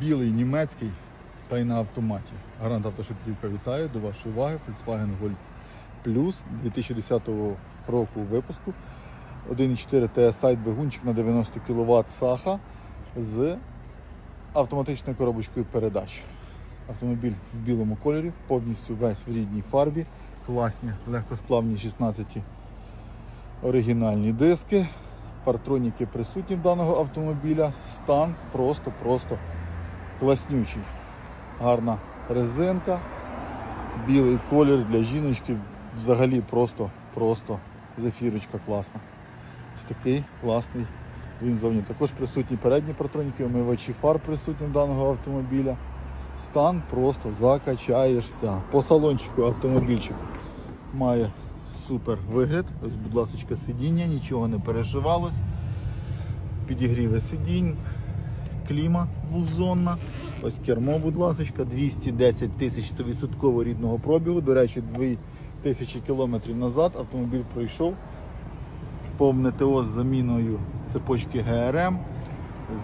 білий німецький та й на автоматі. Гарант автошипівка вітаю до вашої уваги. Volkswagen Golf Plus 2010 року випуску. 1.4 TSI двигунчик на 90 кВт саха з автоматичною коробочкою передач. Автомобіль в білому кольорі, повністю весь в рідній фарбі, класні легкосплавні 16 оригінальні диски, партроніки присутні в даного автомобіля. Стан просто-просто класнючий. Гарна резинка, білий колір для жіночки. Взагалі просто, просто зефірочка класна. Ось такий класний він зовні. Також присутні передні партроніки, омивачі фар присутні даного автомобіля. Стан просто закачаєшся. По салончику автомобільчик має супер вигляд. Ось, будь ласка, сидіння, нічого не перешивалось. Підігріви сидінь, кліма двохзонна. Ось кермо, будь ласка, 210 тисяч 100% рідного пробігу. До речі, 2000 кілометрів назад автомобіль пройшов повне ТО з заміною цепочки ГРМ,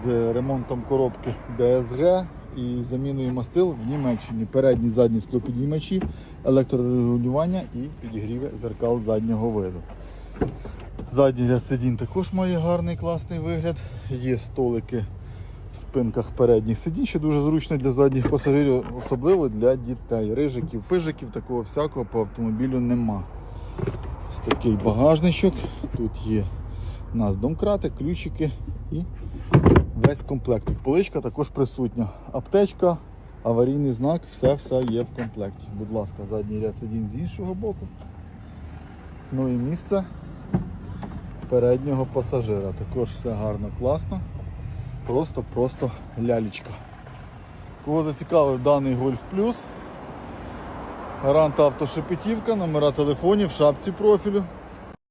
з ремонтом коробки ДСГ і заміною мастил в Німеччині. Передні задні склопідіймачі, електрорегулювання і підігріви зеркал заднього виду. Задній ряд сидінь також має гарний класний вигляд. Є столики спинках передніх сидінь, що дуже зручно для задніх пасажирів, особливо для дітей. Рижиків, пижиків, такого всякого по автомобілю нема. Ось такий багажничок. Тут є у нас домкрати, ключики і весь комплект. Поличка також присутня. Аптечка, аварійний знак, все-все є в комплекті. Будь ласка, задній ряд сидінь з іншого боку. Ну і місце переднього пасажира. Також все гарно, класно. Просто-просто лялечка. Кого зацікавив даний Гольф Плюс, Гарант автошепетівка, номера телефонів в шапці профілю.